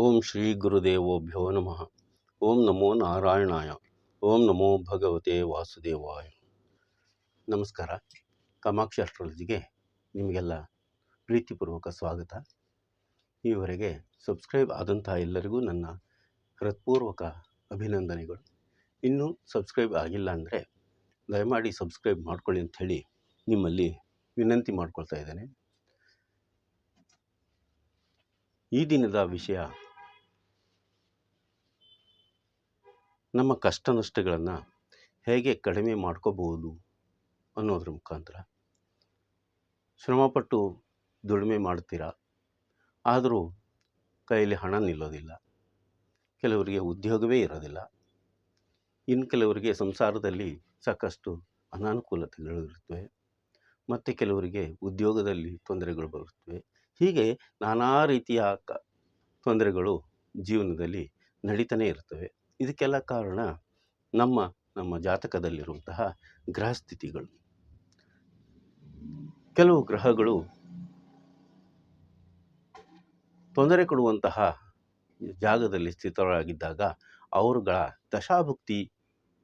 ಓಂ ಶ್ರೀ ಗುರುದೇವೋಭ್ಯೋ ನಮಃ. ಓಂ ನಮೋ ನಾರಾಯಣಾಯ. ಓಂ ನಮೋ ಭಗವತೆ ವಾಸುದೇವಾಯ. ನಮಸ್ಕಾರ. ಕಾಮಾಕ್ಷಿ ಅಸ್ಟ್ರಾಲಜಿಗೆ ನಿಮಗೆಲ್ಲ ಪ್ರೀತಿಪೂರ್ವಕ ಸ್ವಾಗತ. ಈವರೆಗೆ ಸಬ್ಸ್ಕ್ರೈಬ್ ಆದಂತಹ ಎಲ್ಲರಿಗೂ ನನ್ನ ಹೃತ್ಪೂರ್ವಕ ಅಭಿನಂದನೆಗಳು. ಇನ್ನೂ ಸಬ್ಸ್ಕ್ರೈಬ್ ಆಗಿಲ್ಲ ಅಂದರೆ ದಯಮಾಡಿ ಸಬ್ಸ್ಕ್ರೈಬ್ ಮಾಡ್ಕೊಳ್ಳಿ ಅಂಥೇಳಿ ನಿಮ್ಮಲ್ಲಿ ವಿನಂತಿ ಮಾಡ್ಕೊಳ್ತಾ ಇದ್ದೇನೆ. ಈ ದಿನದ ವಿಷಯ ನಮ್ಮ ಕಷ್ಟ ನಷ್ಟಗಳನ್ನು ಹೇಗೆ ಕಡಿಮೆ ಮಾಡ್ಕೋಬಹುದು ಅನ್ನೋದ್ರ ಮುಖಾಂತರ. ಶ್ರಮಪಟ್ಟು ದುಡಿಮೆ ಮಾಡ್ತೀರಾ? ಆದರೂ ಕೈಯಲ್ಲಿ ಹಣ ನಿಲ್ಲೋದಿಲ್ಲ. ಕೆಲವರಿಗೆ ಉದ್ಯೋಗವೇ ಇರೋದಿಲ್ಲ. ಇನ್ನು ಕೆಲವರಿಗೆ ಸಂಸಾರದಲ್ಲಿ ಸಾಕಷ್ಟು ಅನಾನುಕೂಲತೆಗಳು ಇರುತ್ತವೆ ಮತ್ತು ಕೆಲವರಿಗೆ ಉದ್ಯೋಗದಲ್ಲಿ ತೊಂದರೆಗಳು ಬರುತ್ತವೆ ಹೀಗೆ ನಾನಾ ರೀತಿಯ ತೊಂದರೆಗಳು ಜೀವನದಲ್ಲಿ ನಡೀತಾನೆ ಇರ್ತವೆ ಇದಕ್ಕೆಲ್ಲ ಕಾರಣ ನಮ್ಮ ನಮ್ಮ ಜಾತಕದಲ್ಲಿರುವಂತಹ ಗ್ರಹಸ್ಥಿತಿಗಳು. ಕೆಲವು ಗ್ರಹಗಳು ತೊಂದರೆ ಕೊಡುವಂತಹ ಜಾಗದಲ್ಲಿ ಸ್ಥಿತರಾಗಿದ್ದಾಗ ಅವರುಗಳ ದಶಾಭುಕ್ತಿ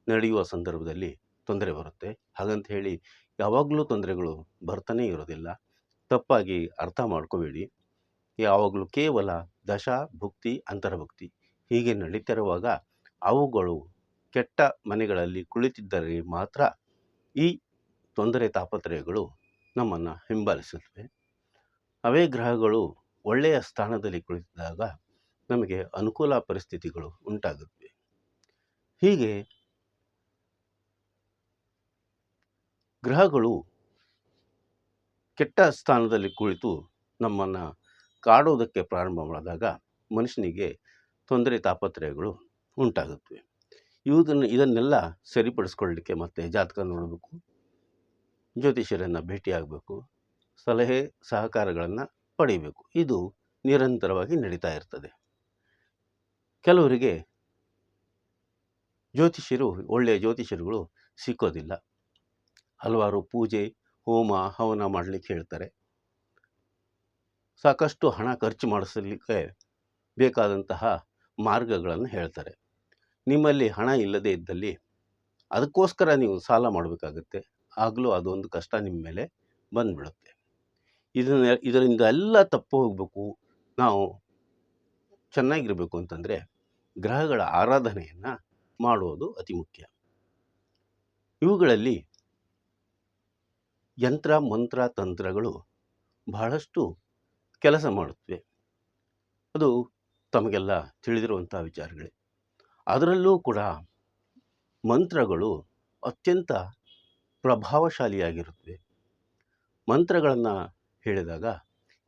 ನಡೆಯುವ ಸಂದರ್ಭದಲ್ಲಿ ತೊಂದರೆ ಬರುತ್ತೆ. ಹಾಗಂತ ಹೇಳಿ ಯಾವಾಗಲೂ ತೊಂದರೆಗಳು ಬರ್ತಾನೆ ಇರೋದಿಲ್ಲ. ತಪ್ಪಾಗಿ ಅರ್ಥ ಮಾಡ್ಕೋಬೇಡಿ. ಯಾವಾಗಲೂ ಕೇವಲ ದಶಾ ಭುಕ್ತಿ ಅಂತರ್ಭುಕ್ತಿ ಹೀಗೆ ನಡೀತಿರುವಾಗ ಅವುಗಳು ಕೆಟ್ಟ ಮನೆಗಳಲ್ಲಿ ಕುಳಿತಿದ್ದರೆ ಮಾತ್ರ ಈ ತೊಂದರೆ ತಾಪತ್ರಯಗಳು ನಮ್ಮನ್ನು ಹಿಂಬಾಲಿಸುತ್ತವೆ. ಅವೇ ಗ್ರಹಗಳು ಒಳ್ಳೆಯ ಸ್ಥಾನದಲ್ಲಿ ಕುಳಿತಿದ್ದಾಗ ನಮಗೆ ಅನುಕೂಲ ಪರಿಸ್ಥಿತಿಗಳು ಉಂಟಾಗುತ್ತವೆ. ಹೀಗೆ ಗ್ರಹಗಳು ಕೆಟ್ಟ ಸ್ಥಾನದಲ್ಲಿ ಕುಳಿತು ನಮ್ಮನ್ನು ಕಾಡುವುದಕ್ಕೆ ಪ್ರಾರಂಭ ಮಾಡಿದಾಗ ಮನುಷ್ಯನಿಗೆ ತೊಂದರೆ ತಾಪತ್ರಯಗಳು ಉಂಟಾಗುತ್ತವೆ ಇವುದನ್ನು, ಇದನ್ನೆಲ್ಲ ಸರಿಪಡಿಸ್ಕೊಳ್ಳಿಕ್ಕೆ ಮತ್ತೆ ಜಾತಕ ನೋಡಬೇಕು, ಜ್ಯೋತಿಷ್ಯರನ್ನು ಭೇಟಿಯಾಗಬೇಕು, ಸಲಹೆ, ಸಹಕಾರಗಳನ್ನು ಪಡೆಯಬೇಕು ಇದು ನಿರಂತರವಾಗಿ ನಡೀತಾ ಇರ್ತದೆ. ಕೆಲವರಿಗೆ ಜ್ಯೋತಿಷ್ಯರು, ಒಳ್ಳೆಯ ಜ್ಯೋತಿಷ್ಯರುಗಳು ಸಿಕ್ಕೋದಿಲ್ಲ. ಹಲವಾರು ಪೂಜೆ, ಹೋಮ, ಹವನ ಮಾಡಲಿಕ್ಕೆ ಹೇಳ್ತಾರೆ. ಸಾಕಷ್ಟು ಹಣ ಖರ್ಚು ಮಾಡಿಸಲಿಕ್ಕೆ ಬೇಕಾದಂತಹ ಮಾರ್ಗಗಳನ್ನು ಹೇಳ್ತಾರೆ. ನಿಮ್ಮಲ್ಲಿ ಹಣ ಇಲ್ಲದೇ ಇದ್ದಲ್ಲಿ ಅದಕ್ಕೋಸ್ಕರ ನೀವು ಸಾಲ ಮಾಡಬೇಕಾಗುತ್ತೆ. ಆಗಲೂ ಅದೊಂದು ಕಷ್ಟ ನಿಮ್ಮ ಮೇಲೆ ಬಂದ್ಬಿಡುತ್ತೆ. ಇದನ್ನ, ಇದರಿಂದ ಎಲ್ಲ ತಪ್ಪು ಹೋಗಬೇಕು. ನಾವು ಚೆನ್ನಾಗಿರಬೇಕು ಅಂತಂದರೆ ಗ್ರಹಗಳ ಆರಾಧನೆಯನ್ನು ಮಾಡುವುದು ಅತಿ ಮುಖ್ಯ. ಇವುಗಳಲ್ಲಿ ಯಂತ್ರ, ಮಂತ್ರ, ತಂತ್ರಗಳು ಬಹಳಷ್ಟು ಕೆಲಸ ಮಾಡುತ್ತವೆ. ಅದು ತಮಗೆಲ್ಲ ತಿಳಿದಿರುವಂಥ ವಿಚಾರಗಳೇ. ಅದರಲ್ಲೂ ಕೂಡ ಮಂತ್ರಗಳು ಅತ್ಯಂತ ಪ್ರಭಾವಶಾಲಿಯಾಗಿರುತ್ತವೆ. ಮಂತ್ರಗಳನ್ನು ಹೇಳಿದಾಗ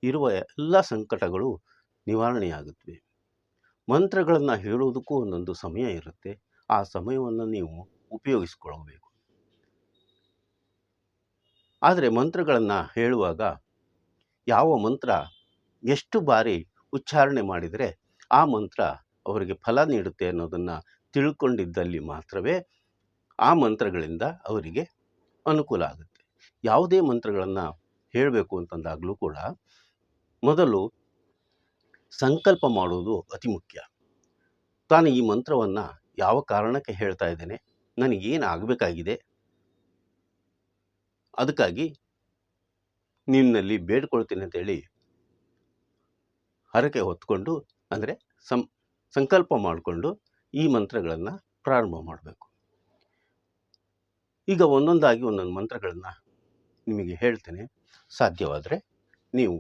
ಇರುವ ಎಲ್ಲ ಸಂಕಟಗಳು ನಿವಾರಣೆಯಾಗುತ್ತವೆ. ಮಂತ್ರಗಳನ್ನು ಹೇಳುವುದಕ್ಕೂ ಒಂದೊಂದು ಸಮಯ ಇರುತ್ತೆ. ಆ ಸಮಯವನ್ನು ನೀವು ಉಪಯೋಗಿಸಿಕೊಳ್ಳಬೇಕು ಆದರೆ ಮಂತ್ರಗಳನ್ನು ಹೇಳುವಾಗ ಯಾವ ಮಂತ್ರ ಎಷ್ಟು ಬಾರಿ ಉಚ್ಚಾರಣೆ ಮಾಡಿದರೆ ಆ ಮಂತ್ರ ಅವರಿಗೆ ಫಲ ನೀಡುತ್ತೆ ಅನ್ನೋದನ್ನು ತಿಳ್ಕೊಂಡಿದ್ದಲ್ಲಿ ಮಾತ್ರವೇ ಆ ಮಂತ್ರಗಳಿಂದ ಅವರಿಗೆ ಅನುಕೂಲ ಆಗುತ್ತೆ. ಯಾವುದೇ ಮಂತ್ರಗಳನ್ನು ಹೇಳಬೇಕು ಅಂತಂದಾಗಲೂ ಕೂಡ ಮೊದಲು ಸಂಕಲ್ಪ ಮಾಡುವುದು ಅತಿ ಮುಖ್ಯ. ತಾನು ಈ ಮಂತ್ರವನ್ನು ಯಾವ ಕಾರಣಕ್ಕೆ ಹೇಳ್ತಾ ಇದ್ದೇನೆ, ನನಗೇನು ಆಗಬೇಕಾಗಿದೆ? ಅದಕ್ಕಾಗಿ ನಿನ್ನಲ್ಲಿ ಬೇಡ್ಕೊಳ್ತೀನಿ ಅಂತೇಳಿ ಹರಕೆ ಹೊತ್ಕೊಂಡು, ಅಂದರೆ ಸಂ ಸಂಕಲ್ಪ ಮಾಡಿಕೊಂಡು ಈ ಮಂತ್ರಗಳನ್ನು ಪ್ರಾರಂಭ ಮಾಡಬೇಕು. ಈಗ ಒಂದೊಂದಾಗಿ ಒಂದೊಂದು ಮಂತ್ರಗಳನ್ನು ನಿಮಗೆ ಹೇಳ್ತೇನೆ. ಸಾಧ್ಯವಾದರೆ ನೀವು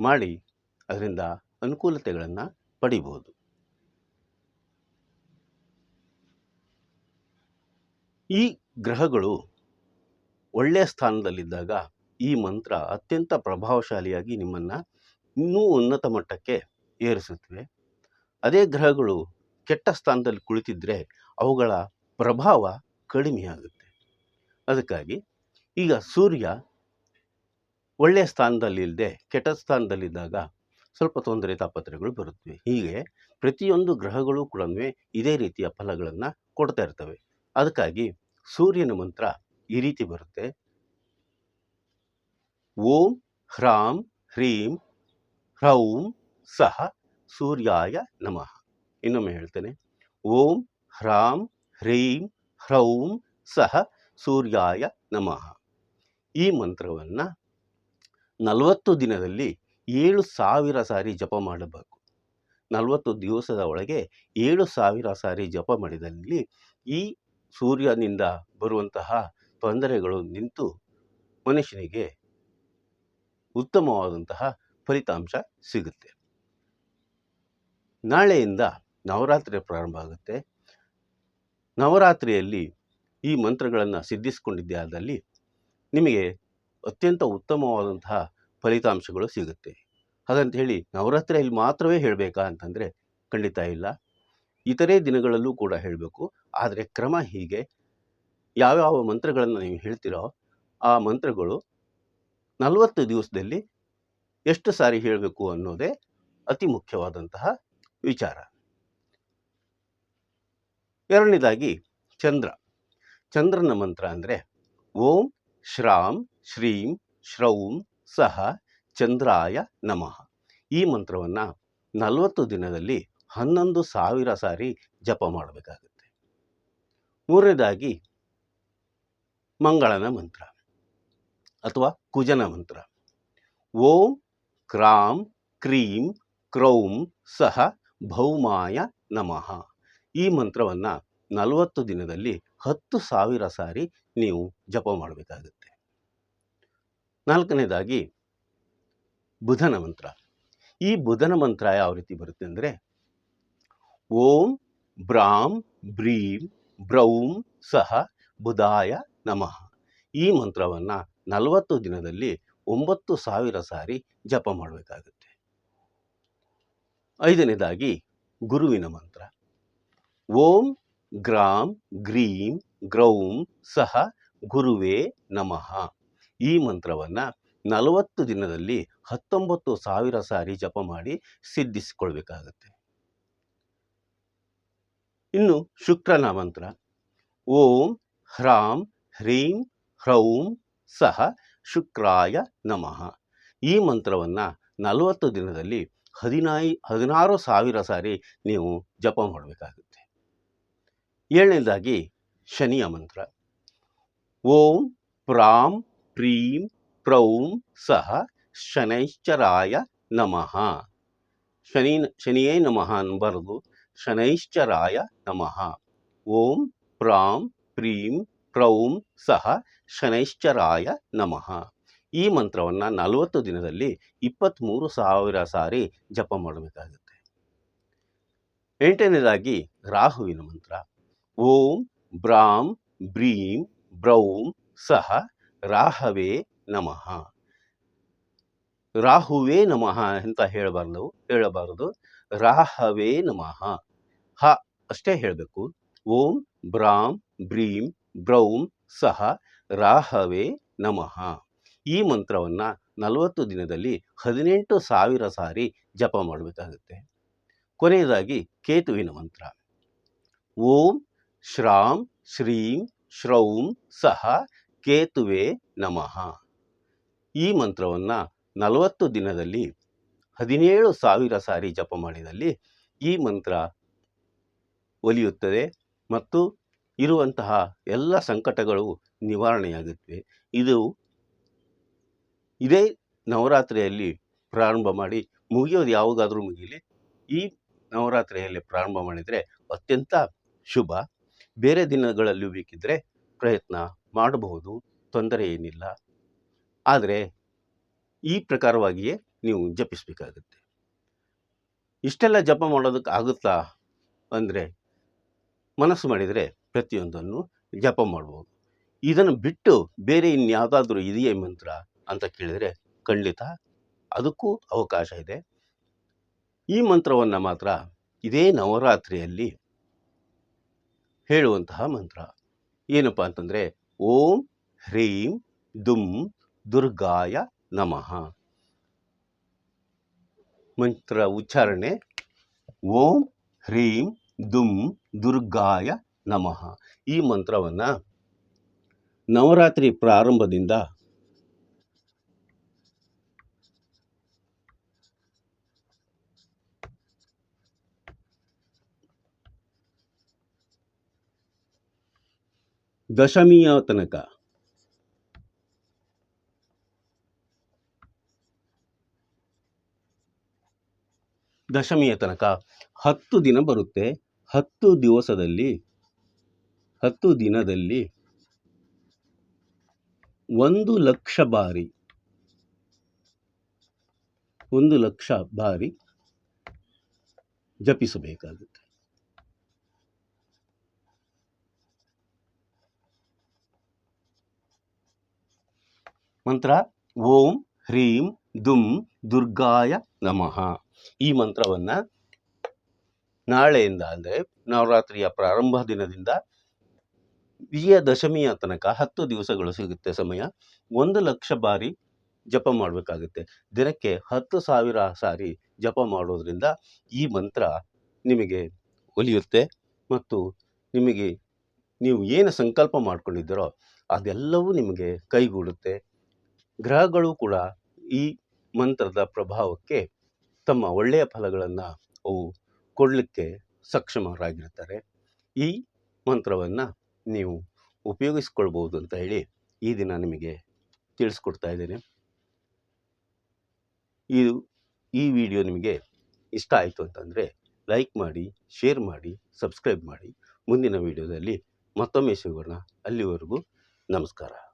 ಮಾಡಿ ಅದರಿಂದ ಅನುಕೂಲತೆಗಳನ್ನು ಪಡಿಬೋದು ಈ ಗ್ರಹಗಳು ಒಳ್ಳೆಯ ಸ್ಥಾನದಲ್ಲಿದ್ದಾಗ ಈ ಮಂತ್ರ ಅತ್ಯಂತ ಪ್ರಭಾವಶಾಲಿಯಾಗಿ ನಿಮ್ಮನ್ನು ಇನ್ನೂ ಉನ್ನತ ಮಟ್ಟಕ್ಕೆ ಏರಿಸುತ್ತವೆ. ಅದೇ ಗ್ರಹಗಳು ಕೆಟ್ಟ ಸ್ಥಾನದಲ್ಲಿ ಕುಳಿತಿದ್ದರೆ ಅವುಗಳ ಪ್ರಭಾವ ಕಡಿಮೆಯಾಗುತ್ತೆ. ಅದಕ್ಕಾಗಿ ಈಗ ಸೂರ್ಯ ಒಳ್ಳೆಯ ಸ್ಥಾನದಲ್ಲಿಲ್ಲದೆ ಕೆಟ್ಟ ಸ್ಥಾನದಲ್ಲಿದ್ದಾಗ ಸ್ವಲ್ಪ ತೊಂದರೆ ತಾಪತ್ರೆಗಳು ಬರುತ್ತವೆ. ಹೀಗೆ ಪ್ರತಿಯೊಂದು ಗ್ರಹಗಳು ಕೂಡ ಇದೇ ರೀತಿಯ ಫಲಗಳನ್ನು ಕೊಡ್ತಾ ಇರ್ತವೆ. ಅದಕ್ಕಾಗಿ ಸೂರ್ಯನ ಮಂತ್ರ ಈ ರೀತಿ ಬರುತ್ತೆ. ಓಂ ಹ್ರಾಂ ಹ್ರೀಂ ಹ್ರೌಂ ಸಹ ಸೂರ್ಯಾಯ ನಮಃ. ಇನ್ನೊಮ್ಮೆ ಹೇಳ್ತೇನೆ. ಓಂ ಹ್ರಾಂ ಹ್ರೀಂ ಹ್ರೌಂ ಸಹ ಸೂರ್ಯಾಯ ನಮಃ. ಈ ಮಂತ್ರವನ್ನು ನಲವತ್ತು ದಿನದಲ್ಲಿ ಏಳು ಸಾವಿರ ಸಾರಿ ಜಪ ಮಾಡಬೇಕು. ನಲವತ್ತು ದಿವಸದ ಒಳಗೆ ಏಳು ಸಾವಿರ ಸಾರಿ ಜಪ ಮಾಡಿದಲ್ಲಿ ಈ ಸೂರ್ಯನಿಂದ ಬರುವಂತಹ ತೊಂದರೆಗಳು ನಿಂತು ಮನುಷ್ಯನಿಗೆ ಉತ್ತಮವಾದಂತಹ ಫಲಿತಾಂಶ ಸಿಗುತ್ತೆ. ನಾಳೆಯಿಂದ ನವರಾತ್ರಿ ಪ್ರಾರಂಭ ಆಗುತ್ತೆ. ನವರಾತ್ರಿಯಲ್ಲಿ ಈ ಮಂತ್ರಗಳನ್ನು ಸಿದ್ಧಿಸಿಕೊಂಡಿದ್ದೇ ಆದಲ್ಲಿ ನಿಮಗೆ ಅತ್ಯಂತ ಉತ್ತಮವಾದಂತಹ ಫಲಿತಾಂಶಗಳು ಸಿಗುತ್ತೆ. ಹಾಗಂತ ಹೇಳಿ ನವರಾತ್ರಿಯಲ್ಲಿ ಮಾತ್ರವೇ ಹೇಳಬೇಕಾ ಅಂತಂದರೆ ಖಂಡಿತ ಇಲ್ಲ. ಇತರೆ ದಿನಗಳಲ್ಲೂ ಕೂಡ ಹೇಳಬೇಕು. ಆದರೆ ಕ್ರಮ ಹೀಗೆ ಯಾವ್ಯಾವ ಮಂತ್ರಗಳನ್ನು ನೀವು ಹೇಳ್ತೀರೋ ಆ ಮಂತ್ರಗಳು ನಲವತ್ತು ದಿವಸದಲ್ಲಿ ಎಷ್ಟು ಸಾರಿ ಹೇಳಬೇಕು ಅನ್ನೋದೇ ಅತಿ ಮುಖ್ಯವಾದಂತಹ ವಿಚಾರ. ಎರಡನೇದಾಗಿ ಚಂದ್ರ. ಚಂದ್ರನ ಮಂತ್ರ ಅಂದರೆ ಓಂ ಶ್ರಾಂ ಶ್ರೀಂ ಶ್ರೌಂ ಸಹ ಚಂದ್ರಾಯ ನಮಃ. ಈ ಮಂತ್ರವನ್ನು ನಲವತ್ತು ದಿನದಲ್ಲಿ ಹನ್ನೊಂದು ಸಾವಿರ ಸಾರಿ ಜಪ ಮಾಡಬೇಕಾಗುತ್ತೆ. ಮೂರನೇದಾಗಿ ಮಂಗಳನ ಮಂತ್ರ ಅಥವಾ ಕುಜನ ಮಂತ್ರ. ಓಂ ಕ್ರಾಂ ಕ್ರೀಂ ಕ್ರೌಂ ಸಹ ಭೌಮಾಯ ನಮಃ. ಈ ಮಂತ್ರವನ್ನು ನಲವತ್ತು ದಿನದಲ್ಲಿ ಹತ್ತು ಸಾವಿರ ಸಾರಿ ನೀವು ಜಪ ಮಾಡಬೇಕಾಗುತ್ತೆ. ನಾಲ್ಕನೇದಾಗಿ ಬುಧನ ಮಂತ್ರ. ಈ ಬುಧನ ಮಂತ್ರ ಯಾವ ರೀತಿ ಬರುತ್ತೆ ಅಂದರೆ, ಓಂ ಬ್ರಾಂ ಬ್ರೀಂ ಬ್ರೌಂ ಸಹ ಬುಧಾಯ ನಮಃ. ಈ ಮಂತ್ರವನ್ನು ನಲವತ್ತು ದಿನದಲ್ಲಿ ಒಂಬತ್ತು ಸಾವಿರ ಸಾರಿ ಜಪ ಮಾಡಬೇಕಾಗುತ್ತೆ. ಐದನೇದಾಗಿ ಗುರುವಿನ ಮಂತ್ರ. ಓಂ ಗ್ರಾಂ ಗ್ರೀಂ ಗ್ರೌಂ ಸಹ ಗುರುವೇ ನಮಃ. ಈ ಮಂತ್ರವನ್ನು ನಲವತ್ತು ದಿನದಲ್ಲಿ ಹತ್ತೊಂಬತ್ತು ಸಾವಿರ ಸಾರಿ ಜಪ ಮಾಡಿ ಸಿದ್ಧಿಸಿಕೊಳ್ಬೇಕಾಗತ್ತೆ. ಇನ್ನು ಶುಕ್ರನ ಮಂತ್ರ. ಓಂ ಹ್ರಾಂ ಹ್ರೀಂ ಹ್ರೌಂ ಸಹ ಶುಕ್ರಾಯ ನಮಃ. ಈ ಮಂತ್ರವನ್ನು ನಲವತ್ತು ದಿನದಲ್ಲಿ ಹದಿನೈ, ಹದಿನಾರು ಸಾವಿರ ಸಾರಿ ನೀವು ಜಪ ಮಾಡಬೇಕಾಗುತ್ತೆ. ಏಳನೇದಾಗಿ ಶನಿಯ ಮಂತ್ರ. ಓಂ ಪ್ರಾಂ ಪ್ರೀಂ ಪ್ರೌಂ ಸಹ ಶನೈಶ್ಚರಾಯ ನಮಃ. ಶನಿ, ಶನಿಯೇ ನಮಃ ಅನ್ಬಾರದು. ಶನೈಶ್ಚರಾಯ ನಮಃ. ಓಂ ಪ್ರಾಂ ಪ್ರೀಂ ಪ್ರೌಂ ಸಹ ಶನೈಶ್ಚರಾಯ ನಮಃ. ಈ ಮಂತ್ರವನ್ನು ನಲವತ್ತು ದಿನದಲ್ಲಿ ಇಪ್ಪತ್ತ್ಮೂರು ಸಾವಿರ ಸಾರಿ ಜಪ ಮಾಡಬೇಕಾಗುತ್ತೆ. ಎಂಟನೇದಾಗಿ ರಾಹುವಿನ ಮಂತ್ರ. ಓಂ ಬ್ರಾಂ ಬ್ರೀಂ ಬ್ರೌಂ ಸಹ ರಾಹವೇ ನಮಃ. ರಾಹುವೇ ನಮಃ ಅಂತ ಹೇಳಬಾರ್ದು, ಹೇಳಬಾರದು. ರಾಹವೇ ನಮಃ. ಹ, ಅಷ್ಟೇ ಹೇಳಬೇಕು. ಓಂ ಬ್ರಾಂ ಬ್ರೀಂ ಬ್ರೌಂ ಸಹ ರಾಹವೇ ನಮಃ. ಈ ಮಂತ್ರವನ್ನು ನಲವತ್ತು ದಿನದಲ್ಲಿ ಹದಿನೆಂಟು ಸಾವಿರ ಸಾರಿ ಜಪ ಮಾಡಬೇಕಾಗುತ್ತೆ. ಕೊನೆಯದಾಗಿ ಕೇತುವಿನ ಮಂತ್ರ. ಓಂ ಶ್ರಾಂ ಶ್ರೀಂ ಶ್ರೌಂ ಸಹ ಕೇತುವೆ ನಮಃ. ಈ ಮಂತ್ರವನ್ನು ನಲವತ್ತು ದಿನದಲ್ಲಿ ಹದಿನೇಳು ಸಾವಿರ ಸಾರಿ ಜಪ ಮಾಡಿದಲ್ಲಿ ಈ ಮಂತ್ರ ಒಲಿಯುತ್ತದೆ ಮತ್ತು ಇರುವಂತಹ ಎಲ್ಲ ಸಂಕಟಗಳು ನಿವಾರಣೆಯಾಗುತ್ತವೆ. ಇದು ಇದೇ ನವರಾತ್ರಿಯಲ್ಲಿ ಪ್ರಾರಂಭ ಮಾಡಿ ಮುಗಿಯೋದು ಯಾವುದಾದ್ರೂ ಮುಗೀಲಿ, ಈ ನವರಾತ್ರಿಯಲ್ಲಿ ಪ್ರಾರಂಭ ಮಾಡಿದರೆ ಅತ್ಯಂತ ಶುಭ. ಬೇರೆ ದಿನಗಳಲ್ಲೂ ಬೇಕಿದ್ದರೆ ಪ್ರಯತ್ನ ಮಾಡಬಹುದು, ತೊಂದರೆ ಏನಿಲ್ಲ. ಆದರೆ ಈ ಪ್ರಕಾರವಾಗಿಯೇ ನೀವು ಜಪಿಸಬೇಕಾಗುತ್ತೆ. ಇಷ್ಟೆಲ್ಲ ಜಪ ಮಾಡೋದಕ್ಕೆ ಆಗುತ್ತಾ ಅಂದರೆ ಮನಸ್ಸು ಮಾಡಿದರೆ ಪ್ರತಿಯೊಂದನ್ನು ಜಪ ಮಾಡ್ಬೋದು. ಇದನ್ನು ಬಿಟ್ಟು ಬೇರೆ ಇನ್ಯಾವುದಾದ್ರೂ ಇದೆಯೇ ಮಂತ್ರ? ಅಂತ ಕೇಳಿದರೆ ಖಂಡಿತ ಅದಕ್ಕೂ ಅವಕಾಶ ಇದೆ. ಈ ಮಂತ್ರವನ್ನು ಮಾತ್ರ ಇದೇ ನವರಾತ್ರಿಯಲ್ಲಿ ಹೇಳುವಂತಹ ಮಂತ್ರ. ಏನಪ್ಪ ಅಂತಂದರೆ, ಓಂ ಹ್ರೀಂ ದುಂ ದುರ್ಗಾಯ ನಮಃ. ಮಂತ್ರ ಉಚ್ಚಾರಣೆ, ಓಂ ಹ್ರೀಂ ದುಂ ದುರ್ಗಾಯ ನಮಃ. ಈ ಮಂತ್ರವನ್ನು ನವರಾತ್ರಿ ಪ್ರಾರಂಭದಿಂದ ದಶಮಿಯ ತನಕ. ದಶಮಿಯ ತನಕ ಹತ್ತು ದಿನ ಬರುತ್ತೆ. ಹತ್ತು ದಿವಸದಲ್ಲಿ, ಹತ್ತು ದಿನದಲ್ಲಿ ಒಂದು ಲಕ್ಷ ಬಾರಿ, ಒಂದು ಲಕ್ಷ ಬಾರಿ ಜಪಿಸಬೇಕಾಗುತ್ತೆ. ಮಂತ್ರ ಓಂ ಹ್ರೀಂ ದುಂ ದುರ್ಗಾಯ ನಮಃ. ಈ ಮಂತ್ರವನ್ನು ನಾಳೆಯಿಂದ ಅಂದರೆ ನವರಾತ್ರಿಯ ಪ್ರಾರಂಭ ದಿನದಿಂದ ವಿಜಯದಶಮಿಯ ತನಕ ಹತ್ತು ದಿವಸಗಳು ಸಿಗುತ್ತೆ ಸಮಯ. ಒಂದು ಲಕ್ಷ ಬಾರಿ ಜಪ ಮಾಡಬೇಕಾಗುತ್ತೆ. ದಿನಕ್ಕೆ ಹತ್ತು ಸಾವಿರ ಸಾರಿ ಜಪ ಮಾಡೋದರಿಂದ ಈ ಮಂತ್ರ ನಿಮಗೆ ಒಲಿಯುತ್ತೆ ಮತ್ತು ನಿಮಗೆ ನೀವು ಏನು ಸಂಕಲ್ಪ ಮಾಡ್ಕೊಂಡಿದ್ದೀರೋ ಅದೆಲ್ಲವೂ ನಿಮಗೆ ಕೈಗೂಡುತ್ತೆ. ಗ್ರಹಗಳು ಕೂಡ ಈ ಮಂತ್ರದ ಪ್ರಭಾವಕ್ಕೆ ತಮ್ಮ ಒಳ್ಳೆಯ ಫಲಗಳನ್ನು ಅವು ಕೊಡಲಿಕ್ಕೆ ಸಕ್ಷಮರಾಗಿರ್ತಾರೆ ಈ ಮಂತ್ರವನ್ನು ನೀವು ಉಪಯೋಗಿಸ್ಕೊಳ್ಬೋದು ಅಂತ ಹೇಳಿ ಈ ದಿನ ನಿಮಗೆ ತಿಳಿಸ್ಕೊಡ್ತಾ ಇದ್ದೇನೆ. ಇದು ಈ ವಿಡಿಯೋ ನಿಮಗೆ ಇಷ್ಟ ಆಯಿತು ಅಂತಂದರೆ ಲೈಕ್ ಮಾಡಿ, ಶೇರ್ ಮಾಡಿ, ಸಬ್ಸ್ಕ್ರೈಬ್ ಮಾಡಿ. ಮುಂದಿನ ವಿಡಿಯೋದಲ್ಲಿ ಮತ್ತೊಮ್ಮೆ ಸಿಗೋಣ. ಅಲ್ಲಿವರೆಗೂ ನಮಸ್ಕಾರ.